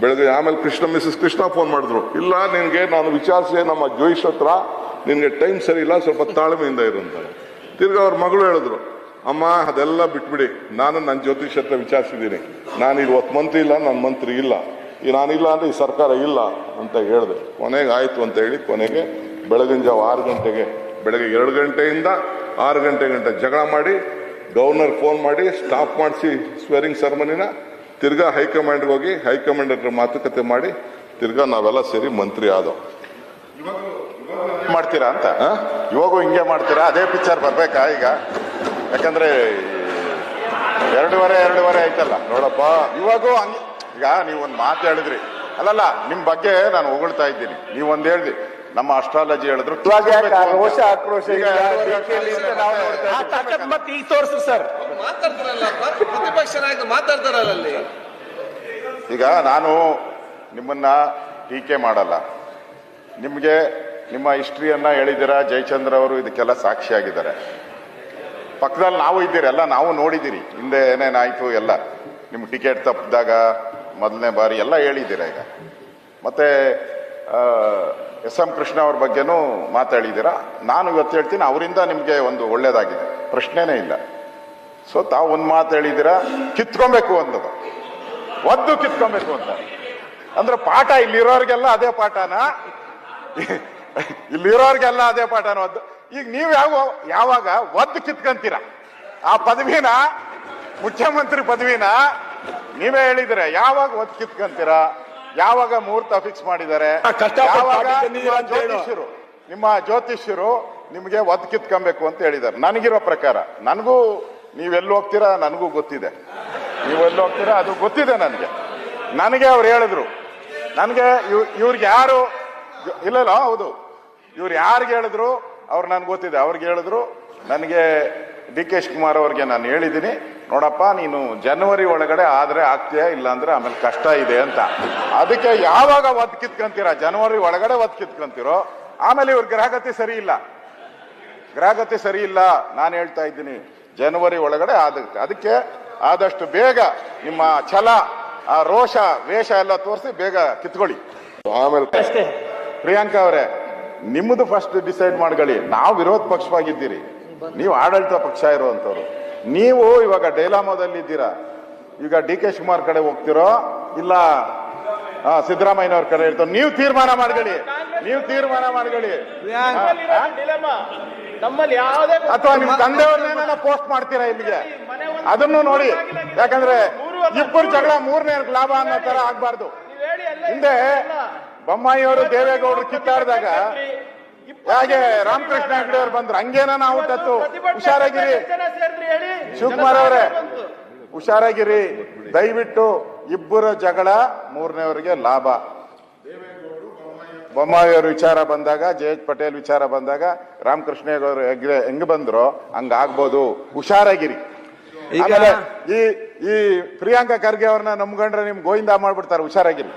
ಬೆಳಗ್ಗೆ ಆಮೇಲೆ Krishna Mrs Krishna phone ಮಾಡಿದ್ರು. ಇಲ್ಲ, ನಿನಗೆ ನಾನು ವಿಚಾರಿಸಿ ನಮ್ಮ ಜೋಯಿಷ್ ಹತ್ರ ನಿನ್ಗೆ ಟೈಮ್ ಸರಿ ಇಲ್ಲ, ಸ್ವಲ್ಪ ತಾಳ್ಮೆಯಿಂದ ಇರು ಅಂತ ತಿರ್ಗಿ ಅವ್ರ ಮಗಳು ಹೇಳಿದ್ರು, ಅಮ್ಮ, ಅದೆಲ್ಲ ಬಿಟ್ಬಿಡಿ. ನಾನು ನನ್ನ ಜ್ಯೋತಿಷ್ ಹತ್ರ ವಿಚಾರಿಸಿದ್ದೀನಿ. ನಾನು ಇವತ್ತು ಮಂತ್ರಿ ಇಲ್ಲ ನನ್ನ ಮಂತ್ರಿ ಇಲ್ಲ. ಈ ನಾನಿಲ್ಲ ಅಂದ್ರೆ ಈ ಸರ್ಕಾರ ಇಲ್ಲ, ಅಂತ ಹೇಳಿದೆ. ಕೊನೆಗೆ ಆಯ್ತು ಅಂತ ಹೇಳಿ ಕೊನೆಗೆ ಬೆಳಗಿನ ಜಾವ ಆರು ಗಂಟೆಗೆ, ಬೆಳಗ್ಗೆ ಎರಡು ಗಂಟೆಯಿಂದ ಆರು ಗಂಟೆ ಗಂಟೆ ಜಗಳ ಮಾಡಿ ಗವರ್ನರ್ ಫೋನ್ ಮಾಡಿ ಸ್ಟಾಪ್ ಮಾಡಿಸಿ ಸ್ವೇರಿಂಗ್ ಸೆರೆಮನಿನ ತಿರ್ಗಾ ಹೈಕಮಾಂಡ್ ಹೋಗಿ ಹೈಕಮಾಂಡ್ ಹತ್ರ ಮಾತುಕತೆ ಮಾಡಿ ತಿರ್ಗಾ ನಾವೆಲ್ಲ ಸೇರಿ ಮಂತ್ರಿ ಆದೋ. ಮಾಡ್ತೀರಾ ಅಂತ? ಇವಾಗೂ ಹಿಂಗೆ ಮಾಡ್ತೀರಾ? ಅದೇ ಪಿಕ್ಚರ್ ಬರ್ಬೇಕಾ ಈಗ? ಯಾಕಂದ್ರೆ ಎರಡೂವರೆ ಎರಡೂವರೆ ಆಯ್ತಲ್ಲ. ನೋಡಪ್ಪ ಇವಾಗೂ ಹಂಗೆ ಈಗ ನೀವೊಂದು ಮಾತು ಹೇಳಿದ್ರಿ. ಅಲ್ಲಲ್ಲ ನಿಮ್ಮ ಬಗ್ಗೆ ನಾನು ಹೊಗಳ್ತಾ ಇದ್ದೀನಿ. ನೀವೊಂದು ಒಂದ್ ಹೇಳ್ದಿ ನಮ್ಮ ಅಸ್ಟ್ರಾಲಜಿ ಹೇಳಿದ್ರು. ರೋಷ, ಆಕ್ರೋಶ ಈಗ ಮತ್ತೆ ತೋರಿಸ್ರಿ ಸರ್. ಮಾತಾಡ್ತಾರಲ್ಲ ಪ್ರತಿಪಕ್ಷ ನಾಯಕ ಮಾತಾಡ್ತಾರಲ್ಲ ಅಲ್ಲಿ ಈಗ ನಾನು ನಿಮ್ಮನ್ನ ಟೀಕೆ ಮಾಡಲ್ಲ. ನಿಮಗೆ ನಿಮ್ಮ ಹಿಸ್ಟ್ರಿಯನ್ನ ಹೇಳಿದ್ದೀರಾ? ಜಯಚಂದ್ರ ಅವರು ಇದಕ್ಕೆಲ್ಲ ಸಾಕ್ಷಿಯಾಗಿದ್ದಾರೆ. ಪಕ್ಕದಲ್ಲಿ ನಾವು ಇದ್ದೀರಿ ಎಲ್ಲ ನಾವು ನೋಡಿದ್ದೀರಿ. ಹಿಂದೆ ಏನೇನಾಯ್ತು ಎಲ್ಲ. ನಿಮ್ಮ ಟಿಕೆಟ್ ತಪ್ಪಿದಾಗ ಮೊದಲನೇ ಬಾರಿ ಎಲ್ಲ ಹೇಳಿದ್ದೀರಾ ಈಗ? ಮತ್ತೆ ಎಸ್ ಎಂ ಕೃಷ್ಣ ಅವ್ರ ಬಗ್ಗೆನೂ ಮಾತಾಡಿದ್ದೀರಾ? ನಾನು ಇವತ್ತು ಹೇಳ್ತೀನಿ, ಅವರಿಂದ ನಿಮಗೆ ಒಂದು ಒಳ್ಳೇದಾಗಿದೆ. ಪ್ರಶ್ನೆನೇ ಇಲ್ಲ. ಸೊ ತಾವು ಒಂದು ಮಾತು ಹೇಳಿದ್ದೀರಾ? ಕಿತ್ಕೊಬೇಕು ಅಂದದು ಒದ್ದು ಕಿತ್ಕೊಬೇಕು ಅಂತ. ಅಂದ್ರೆ ಪಾಠ ಇಲ್ಲಿರೋರಿಗೆಲ್ಲ ಅದೇ ಪಾಠನ? ಇಲ್ಲಿರೋರಿಗೆಲ್ಲ ಅದೇ ಪಾಠನ ಒದ್ದು? ಈಗ ನೀವು ಯಾವ, ಯಾವಾಗ ಒದ್ದು ಕಿತ್ಕೊಂತೀರ? ಆ ಪದವಿನ? ಮುಖ್ಯಮಂತ್ರಿ ಪದವಿನ? ನೀವೇ ಹೇಳಿದ್ರೆ ಯಾವಾಗ ಒದ್ದು ಕಿತ್ಕೊಂತೀರ? ಯಾವಾಗ ಮುಹೂರ್ತ ಫಿಕ್ಸ್ ಮಾಡಿದ್ದಾರೆ? ಯಾವಾಗ ನಿಮ್ಮ ಜ್ಯೋತಿಷ್ಯರು ನಿಮ್ಮ ಜ್ಯೋತಿಷ್ಯರು ನಿಮಗೆ ಒದ್ ಕಿತ್ಕೊಬೇಕು ಅಂತ ಹೇಳಿದ್ದಾರೆ. ನನಗಿರೋ ಪ್ರಕಾರ ನನಗೂ ನೀವೆಲ್ಲಿ ಹೋಗ್ತೀರಾ ನನಗೂ ಗೊತ್ತಿದೆ. ನೀವೆಲ್ಲಿ ಹೋಗ್ತೀರಾ ಅದು ಗೊತ್ತಿದೆ ನನಗೆ. ನನಗೆ ಅವ್ರು ಹೇಳಿದ್ರು. ನನಗೆ ಇವ್ರಿಗೆ ಯಾರು ಇಲ್ಲ ಇಲ್ಲ ಹೌದು. ಇವ್ರು ಯಾರಿಗೆ ಹೇಳಿದ್ರು ಅವ್ರು ನನ್ಗೆ ಗೊತ್ತಿದೆ. ಅವ್ರಿಗೆ ಹೇಳಿದ್ರು ನನಗೆ ಡಿ ಕೆ ಶಿವಕುಮಾರ್ ಅವ್ರಿಗೆ ನಾನು ಹೇಳಿದ್ದೀನಿ. ನೋಡಪ್ಪ ನೀನು ಜನವರಿ ಒಳಗಡೆ ಆದ್ರೆ ಆಗ್ತೀಯ ಇಲ್ಲ ಅಂದ್ರೆ ಆಮೇಲೆ ಕಷ್ಟ ಇದೆ ಅಂತ. ಅದಕ್ಕೆ ಯಾವಾಗ ಒದ್ ಕಿತ್ಕೊಂತೀರಾ ಜನವರಿ ಒಳಗಡೆ ಒದ್ ಕಿತ್ಕೊಂತೀರೋ ಆಮೇಲೆ ಇವ್ರ ಗ್ರಹಗತಿ ಸರಿ ಇಲ್ಲ. ಗ್ರಹಗತಿ ಸರಿ ಇಲ್ಲ ನಾನು ಹೇಳ್ತಾ ಇದ್ದೀನಿ. ಜನವರಿ ಒಳಗಡೆ ಆದಕ್ಕೆ ಅದಕ್ಕೆ ಆದಷ್ಟು ಬೇಗ ನಿಮ್ಮ ಛಲ ಆ ರೋಷ ವೇಷ ಎಲ್ಲ ತೋರಿಸಿ ಬೇಗ ಕಿತ್ಕೊಳ್ಳಿ. ಆಮೇಲೆ ಅಷ್ಟೇ. ಪ್ರಿಯಾಂಕಾ ಅವರೇ ನಿಮ್ಮದು ಫಸ್ಟ್ ಡಿಸೈಡ್ ಮಾಡ್ಕೊಳ್ಳಿ. ನಾವು ವಿರೋಧ ಪಕ್ಷವಾಗಿದ್ದೀರಿ. ನೀವು ಆಡಳಿತ ಪಕ್ಷ ಇರುವಂತವ್ರು. ನೀವು ಇವಾಗ ಡೈಲಾಮೋದಲ್ಲಿ ಇದ್ದೀರಾ? ಈಗ ಡಿ ಕೆ ಶಿವಕುಮಾರ್ ಕಡೆ ಹೋಗ್ತಿರೋ? ಇಲ್ಲ? ಸಿದ್ದರಾಮಯ್ಯನವ್ರ ಕಡೆ ಇರ್ತಾರೆ? ನೀವು ತೀರ್ಮಾನ ಮಾಡ್ಕೊಳ್ಳಿ. ನೀವು ತೀರ್ಮಾನ ಮಾಡ್ಕೊಳ್ಳಿ. ಅಥವಾ ನಿಮ್ ತಂದೆಯವ್ರನ್ನೇನ ಪೋಸ್ಟ್ ಮಾಡ್ತೀರಾ ಇಲ್ಲಿಗೆ? ಅದನ್ನು ನೋಡಿ. ಯಾಕಂದ್ರೆ ಇಬ್ಬರು ಜಗಳ ಮೂರನೇ ಲಾಭ ಅನ್ನೋ ತರ ಆಗ್ಬಾರ್ದು. ಹಿಂದೆ ಬೊಮ್ಮಾಯಿಯವರು ದೇವೇಗೌಡರು ಕಿತ್ತಾಡಿದಾಗ ಹೇಗೆ ರಾಮಕೃಷ್ಣ ಹೆಗಡೆ ಅವ್ರು ಬಂದ್ರು. ಹಂಗೇನ ನಾವು ತತ್ತು. ಹುಷಾರಾಗಿರಿ. ಶಿವಕುಮಾರ್ ಅವರೇ ಹುಷಾರಾಗಿರಿ. ದಯವಿಟ್ಟು ಇಬ್ಬರ ಜಗಳ ಮೂರನೇವರಿಗೆ ಲಾಭ. ಬೊಮ್ಮಾಯಿಯವ್ರ ವಿಚಾರ ಬಂದಾಗ ಜಯೇಶ್ ಪಟೇಲ್ ವಿಚಾರ ಬಂದಾಗ ರಾಮಕೃಷ್ಣ ಅವರು ಹೆಂಗ್ ಬಂದ್ರು ಹಂಗ ಆಗ್ಬೋದು ಹುಷಾರಾಗಿರಿ ಆಮೇಲೆ ಈ ಈ ಪ್ರಿಯಾಂಕಾ ಖರ್ಗೆ ಅವ್ರನ್ನ ನಮ್ಗಂಡ್ರೆ ನಿಮ್ ಗೋವಿಂದ ಮಾಡ್ಬಿಡ್ತಾರೆ. ಹುಷಾರಾಗಿರಿ.